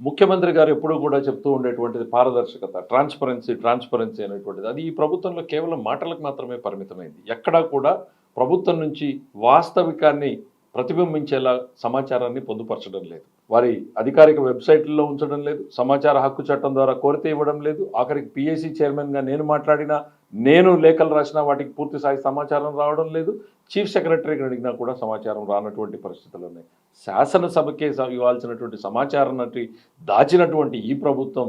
ముఖ్యమంత్రి గారు ఎప్పుడూ కూడా చెప్తూ ఉండేటువంటిది పారదర్శకత ట్రాన్స్పరెన్సీ ట్రాన్స్పరెన్సీ అనేటువంటిది. అది ఈ ప్రభుత్వంలో కేవలం మాటలకు మాత్రమే పరిమితమైంది. ఎక్కడా కూడా ప్రభుత్వం నుంచి వాస్తవికాన్ని ప్రతిబింబించేలా సమాచారాన్ని పొందుపరచడం లేదు. వారి అధికారిక వెబ్సైట్లలో ఉంచడం లేదు. సమాచార హక్కు చట్టం ద్వారా కోరితే ఇవ్వడం లేదు. ఆఖరికి పిఎస్సి చైర్మన్గా నేను మాట్లాడినా నేను లేఖలు రాసినా వాటికి పూర్తి స్థాయి సమాచారం రావడం లేదు. చీఫ్ సెక్రటరీకి అడిగినా కూడా సమాచారం రానటువంటి పరిస్థితులు ఉన్నాయి. శాసనసభకే ఇవ్వాల్సినటువంటి సమాచారాన్ని దాచినటువంటి ఈ ప్రభుత్వం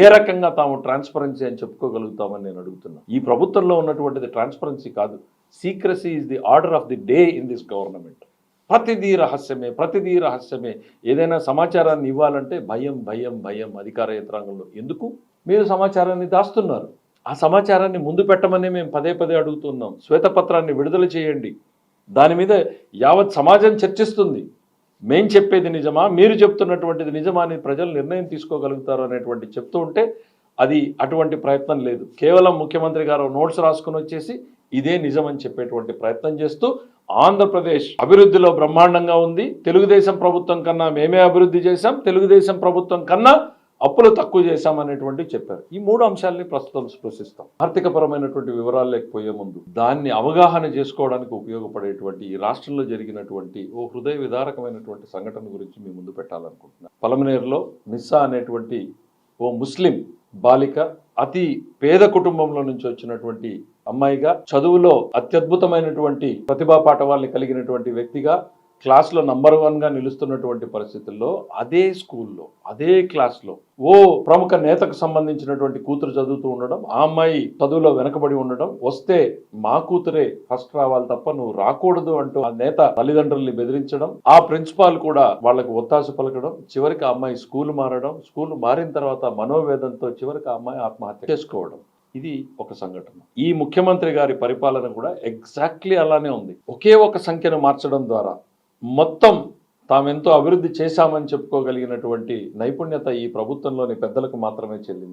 ఏ రకంగా తాము ట్రాన్స్పరెన్సీ అని చెప్పుకోగలుగుతామని నేను అడుగుతున్నా. ఈ ప్రభుత్వంలో ఉన్నటువంటిది ట్రాన్స్పరెన్సీ కాదు. Secrecy is the order of the day in this government. ప్రతిదీ రహస్యమే ప్రతిదీ రహస్యమే. ఏదైనా సమాచారాన్ని ఇవ్వాలంటే భయం భయం భయం అధికార యంత్రాంగంలో. ఎందుకు? మీరు సమాచారాన్ని దాస్తున్నారు. ఆ సమాచారాన్ని ముందు పెట్టమని మేము పదే పదే అడుగుతున్నాం. శ్వేతపత్రాన్ని విడుదల చేయండి. దాని మీద యావత్ సమాజం చర్చిస్తుంది. మేం చెప్పేది నిజమా? మీరు చెప్తున్నటువంటిది నిజమా అని ప్రజలు నిర్ణయం తీసుకోగలుగుతారు అనేటువంటి చెప్తూ ఉంటే అది అటువంటి ప్రయత్నం లేదు. కేవలం ముఖ్యమంత్రి గారు నోట్స్ రాసుకుని వచ్చేసి ఇదే నిజం అని చెప్పేటువంటి ప్రయత్నం చేస్తూ ఆంధ్రప్రదేశ్ అభివృద్ధిలో బ్రహ్మాండంగా ఉంది. తెలుగుదేశం ప్రభుత్వం కన్నా మేమే అభివృద్ధి చేశాం. తెలుగుదేశం ప్రభుత్వం కన్నా అప్పులు తక్కువ చేశామనేటువంటి చెప్పారు. ఈ మూడు అంశాలని ప్రస్తుతం స్పృశిస్తాం. ఆర్థికపరమైనటువంటి వివరాలు లేకపోయే ముందు దాన్ని అవగాహన చేసుకోవడానికి ఉపయోగపడేటువంటి ఈ రాష్ట్రంలో జరిగినటువంటి ఓ హృదయ విదారకమైనటువంటి సంఘటన గురించి మీ ముందు పెట్టాలనుకుంటున్నాను పలమనేరులో నిస్సా అనేటువంటి ఓ ముస్లిం బాలిక అతి పేద కుటుంబంలో నుంచి వచ్చినటువంటి అమ్మాయిగా చదువులో అత్యద్భుతమైనటువంటి ప్రతిభా పాఠవాల్ని కలిగినటువంటి వ్యక్తిగా క్లాస్లో నంబర్ వన్గా నిలుస్తున్నటువంటి పరిస్థితుల్లో అదే స్కూల్లో అదే క్లాస్లో ఓ ప్రముఖ నేతకు సంబంధించినటువంటి కూతురు చదువుతూ ఉండడం ఆ అమ్మాయి చదువులో వెనకబడి ఉండడం వస్తే మా కూతురే ఫస్ట్ రావాలి తప్ప నువ్వు రాకూడదు అంటూ ఆ నేత తల్లిదండ్రుల్ని బెదిరించడం ఆ ప్రిన్సిపాల్ కూడా వాళ్ళకు ఒత్తాసు పలకడం చివరికి ఆ అమ్మాయి స్కూల్ మారడం స్కూల్ మారిన తర్వాత మనోవేదంతో చివరికి ఆ అమ్మాయి ఆత్మహత్య చేసుకోవడం. ఇది ఒక సంఘటన. ఈ ముఖ్యమంత్రి గారి పరిపాలన కూడా ఎగ్జాక్ట్లీ అలానే ఉంది. ఒకే ఒక సంఖ్యను మార్చడం ద్వారా మొత్తం తామెంతో అభివృద్ధి చేశామని చెప్పుకోగలిగినటువంటి నైపుణ్యత ఈ ప్రభుత్వంలోని పెద్దలకు మాత్రమే చెల్లింది